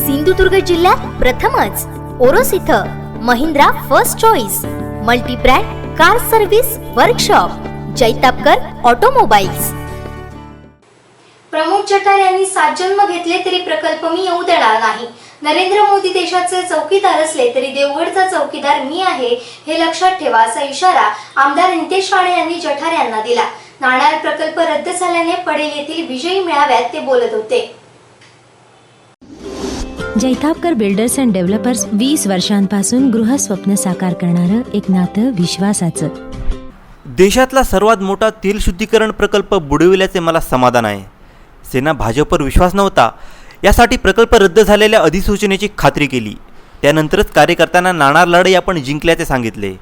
सिंधुदुर्ग जिल्ह्यात प्रथमच ओरोस इथं Mahindra first choice multibrand car service workshop Jaitapkar automobiles. Pramod Jathar यांनी सात जन्म घेतले तरी प्रकल्प मी येऊ देणार नाही. नरेंद्र मोदी देशाचे चौकीदार असले तरी देवगडचा चौकीदार मी आहे हे लक्षात ठेवा असा इशारा आमदार नितेश राणे यांनी जठार यांना दिला. नाणार प्रकल्प रद्द झाल्याने पडेल येथील विजयी मेळाव्यात ते बोलत होते. जैतापकर बिल्डर्स अँड डेव्हलपर्स वीस वर्षांपासून गृहस्वप्न साकार करणारं एक नातं विश्वासाचं. देशातला सर्वात मोठा तेल शुद्धीकरण प्रकल्प बुडविल्याचे मला समाधान आहे. सेना भाजपवर विश्वास नव्हता. यासाठी प्रकल्प रद्द झालेल्या अधिसूचनेची खात्री केली. त्यानंतरच कार्यकर्त्यांना नाणार लढाई आपण जिंकल्याचे सांगितले.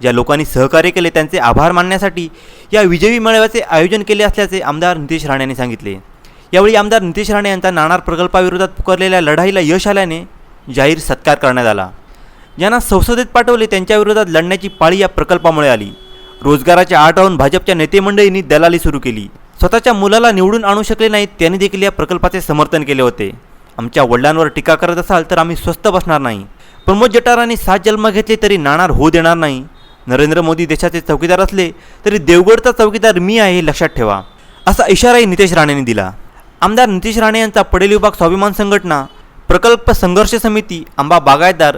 ज्या लोकांनी सहकार्य केले त्यांचे आभार मानण्यासाठी या विजयी मेळाव्याचे आयोजन केले असल्याचे आमदार नितेश राणे यांनी सांगितले. यावेळी आमदार नितेश राणे यांचा नाणार प्रकल्पाविरोधात पुकारलेल्या लढाईला यश आल्याने जाहीर सत्कार करण्यात आला. ज्यांना संसदेत पाठवले त्यांच्याविरोधात लढण्याची पाळी या प्रकल्पामुळे आली. रोजगाराच्या आड राहून भाजपच्या नेतेमंडळींनी दलाली सुरू केली. स्वतःच्या मुलाला निवडून आणू शकले नाहीत त्यांनी देखील या प्रकल्पाचे समर्थन केले होते. आमच्या वडिलांवर टीका करत असाल तर आम्ही स्वस्त बसणार नाही. प्रमोद जटारांनी सात जन्म घेतले तरी नाणार होऊ देणार नाही. नरेंद्र मोदी देशाचे चौकीदार असले तरी देवगडचा चौकीदार मी आहे हे लक्षात ठेवा असा इशाराही नितेश राणेंनी दिला. आमदार नितीश राणे यांचा पडेल विभाग स्वाभिमान संघटना प्रकल्प संघर्ष समिती आंबा बागायतदार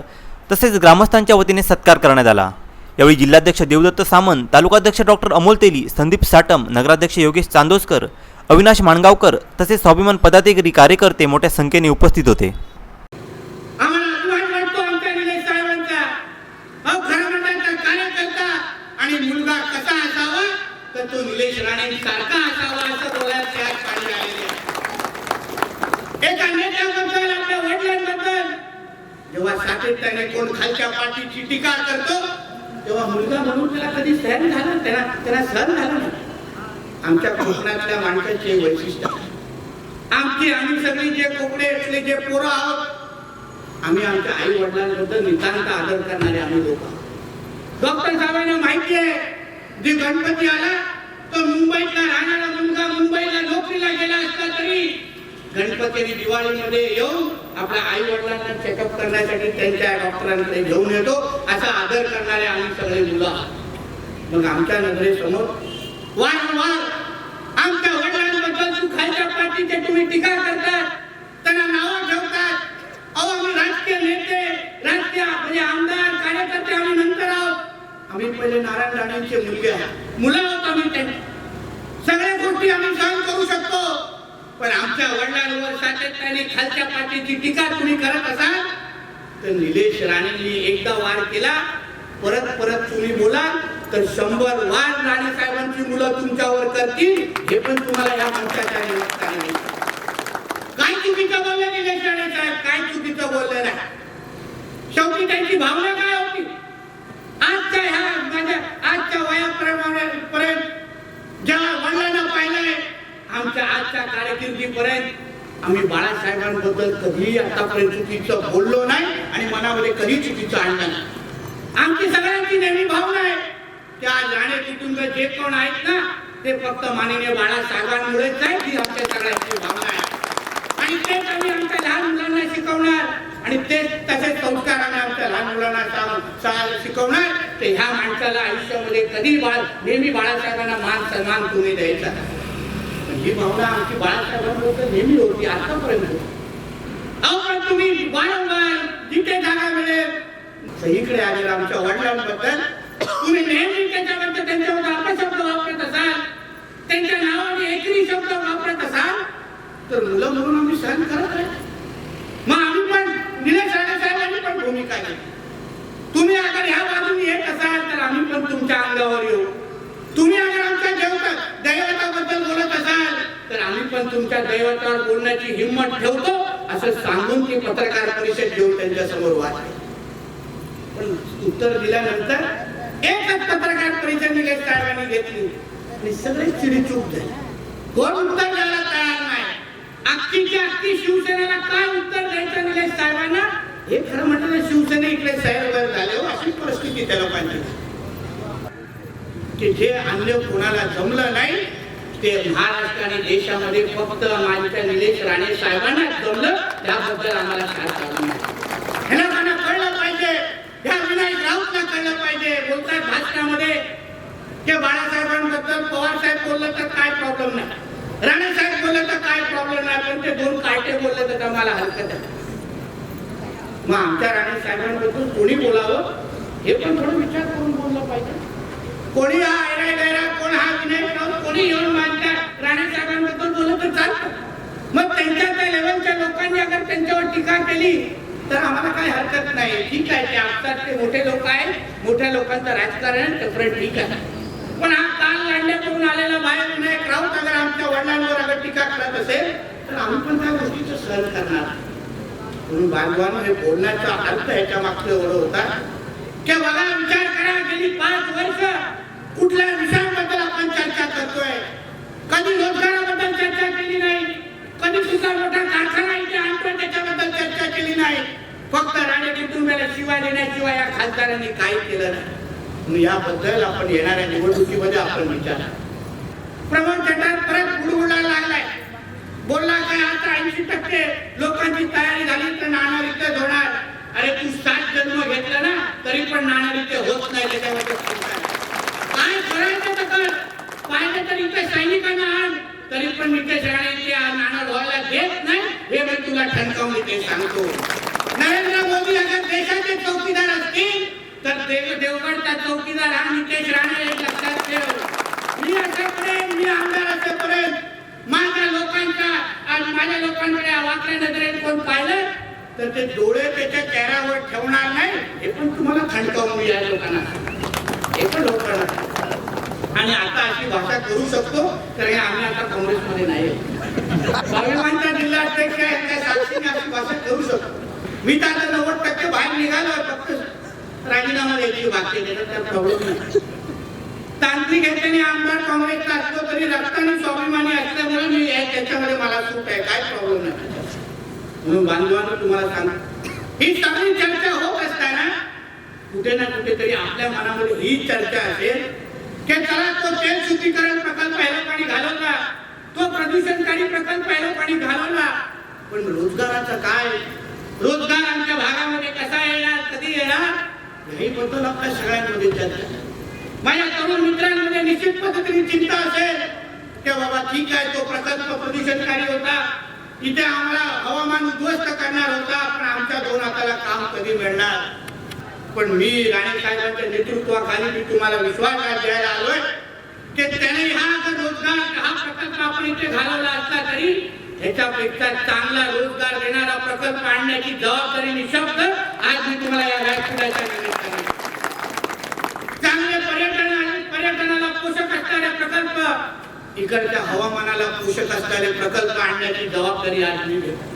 तसेच ग्रामस्थांच्या वतीने सत्कार करण्यात आला. यावेळी जिल्हाध्यक्ष देवदत्त सामंत तालुकाध्यक्ष डॉक्टर अमोल तेली संदीप साटम नगराध्यक्ष योगेश चांदोसकर अविनाश माणगावकर तसेच स्वाभिमान पदाधिकारी कार्यकर्ते मोठ्या संख्येने उपस्थित होते. तो निलेश राणे सारखा असावा असं डोळ्यात त्या आलेले आहे. एका नेत्याबद्दल आपल्या वडिलांबद्दल जेव्हा सातत्याने कोण खालच्या पाठीची टीका करतो तेव्हा मुलगा म्हणून त्याला कधी सहन झालं त्याला त्याला सहन झालं नाही. आमच्या कोकणातल्या माणसाचे वैशिष्ट्य आमची आम्ही सगळी जे कोकडे असले जे पोरं आहोत आम्ही आमच्या आई वडिलांबद्दल नितांत आदर करणारे आम्ही लोक आहोत. डॉक्टर साहेबांना माहिती आहे जे गणपती आला तो मुंबईतला राहणारा मुलगा मुंबईला नोकरीला गेला असता तरी गणपतीने दिवाळीमध्ये येऊन आपल्या आई वडिलांना चेकअप करण्यासाठी त्यांच्या डॉक्टरांकडे घेऊन येतो. असा आदर करणारे आम्ही सगळे मुलं आहात. मग आमच्या नजरेसमोर वारंवार आमच्या वडिलांबद्दल तू खालच्या पाठीचे तुम्ही टीका करतात त्यांना नावं ठेवतात. अहो आम्ही राजकीय नेते राजकीय म्हणजे आमदार कार्यकर्ते आम्ही नंतर आहोत. आम्ही पहिले नारायण राणेंचे मुलगे आहोत. मुलं आहोत आम्ही सगळ्या गोष्टी आम्ही पण आमच्या वडिलांवर सातत्याने खालच्या पाठीची टीका तुम्ही करत असाल तर निलेश राणेंनी एकदा वार केला परत परत तुम्ही बोला तर शंभर वार राणे साहेबांची मुलं तुमच्यावर करतील हे पण तुम्हाला या मंचाच्या निमित्ताने काय चुकीचं बोलले निलेश राणे साहेब? काय चुकीचं बोलले नाही? शेवटी त्यांची भावना काय होती? आजच्या ह्या माझ्या आजच्या वयाप्रमाणे पर्यंत ज्या वडिलांना आमच्या आजच्या कारकिर्दीपर्यंत आम्ही बाळासाहेबांबद्दल कधीही आतापर्यंत चुकीचं बोललो नाही आणि मनामध्ये कधी चुकीचं आणलं नाही. आमची सगळ्यांची नेहमी भावना आहे त्या आज कुटुंब जे कोण आहेत ना ते फक्त माननीय बाळासाहेबांमुळेच आहे ही आमच्या सगळ्यांची भावना आहे. आणि तेच आम्ही आमच्या लहान मुलांना शिकवणार आणि तेच तसेच संस्कार आम्ही आमच्या लहान मुलांना सा- शिकवणार. ते ह्या माणसाला आयुष्यामध्ये कधी बाळ नेहमी बाळासाहेबांना मान सन्मान तुम्ही द्यायचा पण ही भावना आमची बाळासाहेबांबद्दल नेहमी होती आतापर्यंत अहो पण तुम्ही वारंवार जिथे जागा मिळेल सगळीकडे आलेला आमच्या वडिलांबद्दल तुम्ही नेहमी त्याच्याबद्दल त्यांच्याबद्दल अपशब्द वापरत असाल त्यांच्या नावाने एकरी शब्द वापरत असाल तर मुलं म्हणून आम्ही सहन करत आहे मग आम्ही पण निलेश राणे साहेबांनी पण भूमिका घेतली. तुम्ही अगर ह्या बाजूने येत असाल तर आम्ही पण तुमच्या अंगावर येऊ तुम्ही अगर आमच्या देवता दैवताबद्दल बोलत असाल तर आम्ही पण तुमच्या दैवतावर बोलण्याची हिंमत ठेवतो असं सांगून ती पत्रकार परिषद घेऊन त्यांच्यासमोर वाचले पण उत्तर दिल्यानंतर एकच पत्रकार परिषद निलेश साहेबांनी घेतली. आणि सगळे चिडीचूक झाले. कोण उत्तर द्यायला तयार नाही? अख्खीच्या अख्खी शिवसेनेला काय उत्तर द्यायचं निलेश साहेबांना हे खरं म्हटलं तर शिवसेने इकडे सैरवर झाले हो अशी परिस्थिती त्या लोकांची. की जे अन्य कोणाला जमलं नाही ते महाराष्ट्र आणि देशामध्ये फक्त माझ्या निलेश राणे साहेबांना जमलं त्याबद्दल आम्हाला ह्याला कळलं पाहिजे ह्या विनायक राऊतला कळलं पाहिजे बोलतात भाषणामध्ये. ते बाळासाहेबांबद्दल पवार साहेब बोललं तर काय प्रॉब्लेम नाही. राणे साहेब बोललं तर काय प्रॉब्लेम नाही पण ते दोन कायटे बोललं तर आम्हाला हरकत आहे. मग आमच्या राणे साहेबांबद्दल कोणी बोलावं हे पण थोडं विचार करून बोललं पाहिजे. कोणी हा ऐरा गैरा कोण हा विनय कोणी येऊन माझ्या राणे साहेबांबद्दल बोलत तर चालतं मग त्यांच्या त्या लेवलच्या लोकांनी अगर त्यांच्यावर टीका केली तर आम्हाला काही हरकत नाही. ठीक आहे ते असतात ते मोठे लोक आहेत. मोठ्या लोकांचं राजकारण डेफिनेट ठीक आहे. पण हा काल लांडल्या करून आलेला बाहेर विनायक राऊत अगर आमच्या वडिलांवर अगर टीका करत असेल तर आम्ही पण त्या गोष्टीचं सहन करणार. म्हणून बांधवानं हे बोलण्याचा अर्थ ह्याच्या मागचं एवढं होता. की बघा विचार करा गेली पाच वर्ष कुठल्या विषयांबद्दल आपण चर्चा करतोय. कधी रोजगाराबद्दल चर्चा केली नाही कधी तुझा मोठा कारखाना इथे आणतोय त्याच्याबद्दल चर्चा केली नाही. फक्त राणे कुटुंबाला शिवाय देण्याशिवाय या खासदारांनी काही केलं नाही. म्हणून याबद्दल आपण येणाऱ्या निवडणुकीमध्ये आपण विचार. प्रमोद चटार परत बुडबुडायला लागलाय. बोलला काय आता ऐंशी टक्के लोकांची तयारी झाली तर नाणार इथे होणार. अरे तू सात जन्म घेतला ना तरी पण नाणार इथे होत नाही त्याच्यामध्ये चिंता आहे. पाहिलं तर इथे सैनिकांना आण तरी पण नितेश राणे इथे आ- नाणार देत नाही हे मी तुला ठणकावून इथे सांगतो नरेंद्र मोदी अगर देशाचे चौकीदार असतील तर देव देवगडचा चौकीदार हा नितेश राणे हे लक्षात ठेव मी असेपर्यंत मी आमदार असेपर्यंत माझ्या लोकांच्या आणि माझ्या लोकांकडे वाकड्या नजरेत कोण पाहिलं तर ते डोळे त्याच्या चेहऱ्यावर ठेवणार नाही हे पण तुम्हाला थंडकावून या लोकांना हे पण लोकांना आणि भाषा करू शकतो तर हे आम्ही आता काँग्रेसमध्ये नाही. स्वाभिमानचा जिल्हाध्यक्ष आहेत त्या साक्षीने अशी भाषा करू शकतो. मी तर आता नव्वद टक्के बाहेर निघालो फक्त राजीनामा द्यायची बाकी आहे, प्रॉब्लेम नाही. तांत्रिक ह्याच्याने आमदार काँग्रेसचा असतो तरी रक्ताने स्वाभिमानी असल्यामुळे मी त्याच्यामध्ये मला सूट आहे काय प्रॉब्लेम नाही. म्हणून बांधवांना तुम्हाला सांगा ही सगळी चर्चा होत असताना कुठे ना कुठेतरी आपल्या मनामध्ये ही चर्चा असेल की त्याला तो तेल शुद्धीकरण प्रकल्प याला पाणी घालवला. तो प्रदूषणकारी प्रकल्प याला पाणी घालवला. पण रोजगाराचं काय? रोजगार आमच्या भागामध्ये कसा येणार? कधी येणार? नाही बद्दल आपल्या सगळ्यांमध्ये चर्चा माझ्या तरुण मित्रांमध्ये निश्चित पद्धतीने चिंता असेल. की बाबा ठीक आहे तो प्रकल्प प्रदूषणकारी होता. इथे आम्हाला हवामान उद्ध्वस्त करणार होता पण आमच्या दोन हाताला काम कधी मिळणार? पण मी राणे साहेबांच्या नेतृत्वाखाली मी तुम्हाला विश्वास द्यायला आलोय. की त्याने हा जर रोजगार हा प्रकल्प आपण इथे घालवला असला तरी ह्याच्यापेक्षा चांगला रोजगार देणारा प्रकल्प आणण्याची जबाबदारी निशब्द आज मी तुम्हाला या व्यासपीठाच्या निमित्ताने चांगले पर्यटन आणि पर्यटनाला पोषक असणारे प्रकल्प इकडच्या हवामानाला पोषक असणारे प्रकल्प आणण्याची जबाबदारी आज मी घेतो.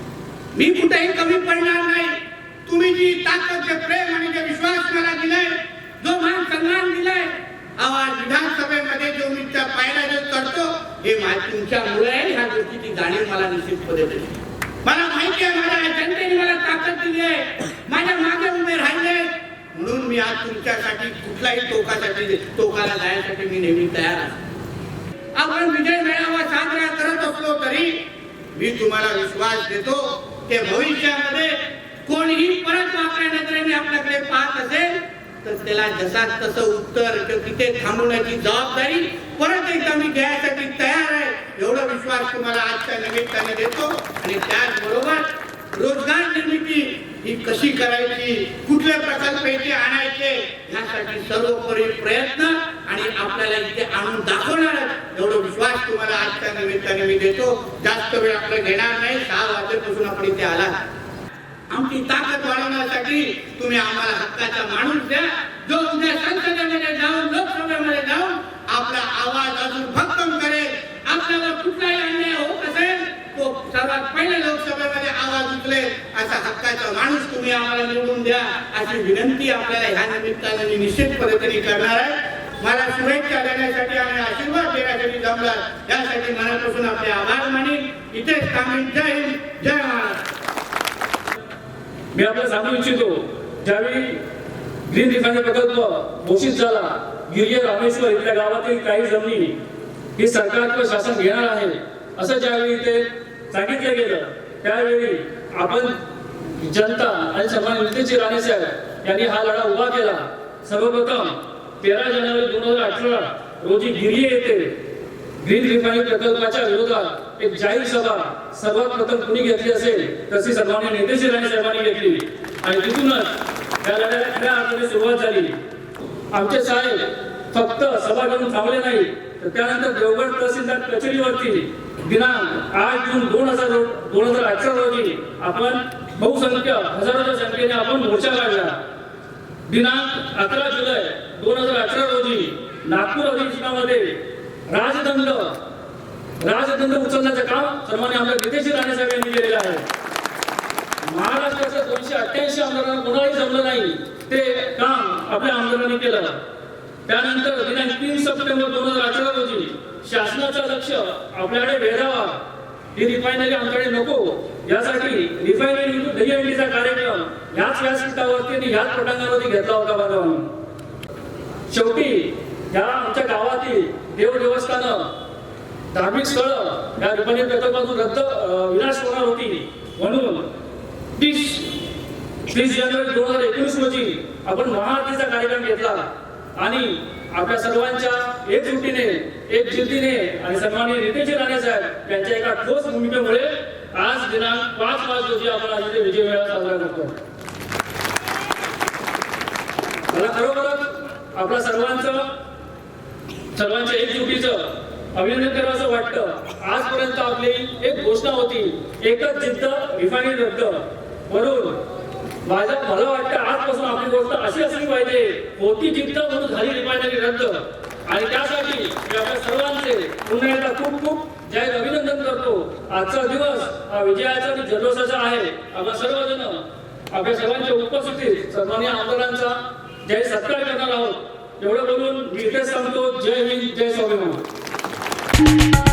मी कुठेही कमी पडणार नाही. तुम्ही जी ताकद जे प्रेम आणि जे विश्वास मला दिलाय जो मान सन्मान दिलाय आवाज विधानसभेमध्ये जो मी त्या पायऱ्या जो चढतो हे तुमच्यामुळे आहे ह्या गोष्टीची जाणीव मला निश्चितपणे दिली मला माहिती आहे माझ्या जनतेने मला ताकद दिली आहे. माझ्या मागे उभे राहिले म्हणून मी आज तुमच्यासाठी कुठलाही टोकासाठी टोकाला जाण्यासाठी मी नेहमी तयार आहे. आपण विजय मेळावा साजरा करत असलो तरी मी तुम्हाला विश्वास देतो की भविष्यामध्ये कोणीही परत आपल्या नजरेने आपल्याकडे पाहत असेल तर त्याला जसा तसं उत्तर तिथे थांबवण्याची जबाबदारी परत एकदा मी घ्यायसाठी तयार आहे. एवढा विश्वास तुम्हाला आजच्या निमित्ताने देतो. आणि त्याचबरोबर रोजगार निर्मिती ही कशी करायची कुठले प्रकल्प इथे आणायचे यासाठी सर्वोपरी प्रयत्न आणि आपल्याला इथे आणून दाखवणार एवढा विश्वास तुम्हाला आजच्या निमित्ताने मी देतो. जास्त वेळ आपलं घेणार नाही. सहा वाजेपासून आपण इथे आला आमची ताकद वाढवण्यासाठी तुम्ही आम्हाला हक्काचा माणूस द्या. जो उद्या संसदेमध्ये जाऊन लोकसभेमध्ये जाऊन आपला आवाज अजून भक्कम करेल. आपल्याला कुठलाही अन्याय होत असेल तो सर्वात पहिले लोकसभेमध्ये आवाज उचलेल. असा हक्काचा माणूस तुम्ही आम्हाला निवडून द्या. अशी विनंती आपल्याला ह्या निमित्ताने मी निश्चित पद्धतीने करणार आहे. मला शुभेच्छा देण्यासाठी आणि आशीर्वाद देण्यासाठी जमलात यासाठी मनापासून आपले आभार मानेन. इथेच थांबेन. जय हिंद. जय महाराष्ट्र. मी आपल्याला सांगू इच्छितो. ज्यावेळी ग्रीन रिफायनरी प्रकल्प घोषित झाला गिरिय रामेश्वर इथल्या गावातील काही जमिनी ही सरकार किंवा शासन घेणार आहे असं ज्यावेळी ते सांगितलं गेलं त्यावेळी आपण जनता आणि सन्मान नितेश राणे साहेब यांनी हा लढा उभा केला. सर्वप्रथम तेरा जानेवारी दोन हजार अठरा रोजी गिरिये येथे ग्रीन रिफायनरी प्रकल्पाच्या विरोधात एक जाहीर सभा. सर्वात प्रथम कुणी घेतली असेल तशी सर्वांनी नेतेशी राणे साहेबांनी घेतली. आणि तिथूनच त्या लढ्याला खऱ्या अर्थाने सुरुवात झाली. आमचे साहेब फक्त सभा घेऊन थांबले नाही तर त्यानंतर देवगड तहसीलदार कचेरीवरती दिनांक आठ जून दोन हजार दोन हजार अठरा रोजी आपण बहुसंख्य हजारोच्या संख्येने आपण मोर्चा काढला. दिनांक अकरा जुलै दोन हजार अठरा रोजी नागपूर अधिवेशनामध्ये राजदंड राजदंड उचलण्याचं काम सन्मान्य आमदार नितेश राणे साहेब यांनी केलेलं आहे. महाराष्ट्राच्या दोनशे अठ्ठ्याऐंशी आमदारांना कोणालाही जमलं नाही ते काम आपल्या आमदारांनी केलं. त्यानंतर दिनांक तीन सप्टेंबर दोन हजार अठरा रोजी शासनाचं लक्ष आपल्याकडे वेधावा. ही रिफायनरी आमच्याकडे नको. यासाठी रिफायनरी दहीहंडीचा कार्यक्रम ह्याच व्यासपीठावरती आणि ह्याच पटांगावरती घेतला होता बाबांनी शेवटी या आमच्या गावातील देव देवस्थानं धार्मिक स्थळं या रिफायनरी प्रकल्पातून रद्द विनाश होणार होती. म्हणून तीस तीस जानेवारी दोन हजार एकोणीस रोजी आपण महाआरतीचा कार्यक्रम घेतला. आणि आपल्या सर्वांच्या एकजुटीने एक जिद्दीने आणि सन्माननीय नितेश राणे साहेब यांच्या एका ठोस भूमिकेमुळे आज दिनांक पाच मार्च रोजी आपण आज विजय मेळा साजरा करतो मला खरोखरच आपल्या सर्वांचं सर्वांच्या एकजुटीचं अभिनंदन करावं वाटतं. आजपर्यंत आपली एक घोषणा होती एकच जिद्द रिफायनरी रद्द. म्हणून माझ्या मला वाटतं आजपासून आपली गोष्ट अशी असली पाहिजे होती जिद्द म्हणून झाली रिफायनरी रद्द. आणि त्यासाठी मी आपल्या सर्वांचे पुन्हा एकदा खूप खूप जाहीर अभिनंदन करतो. आजचा दिवस हा विजयाचा आणि जल्लोषाचा आहे. आपल्या सर्वजण आपल्या सर्वांच्या उपस्थितीत सन्मान्य आमदारांचा जय सत्कार करणार आहोत. एवढं बोलून मी इथेच सांगतो जय हिंद जय स्वाभिमान. Thank you.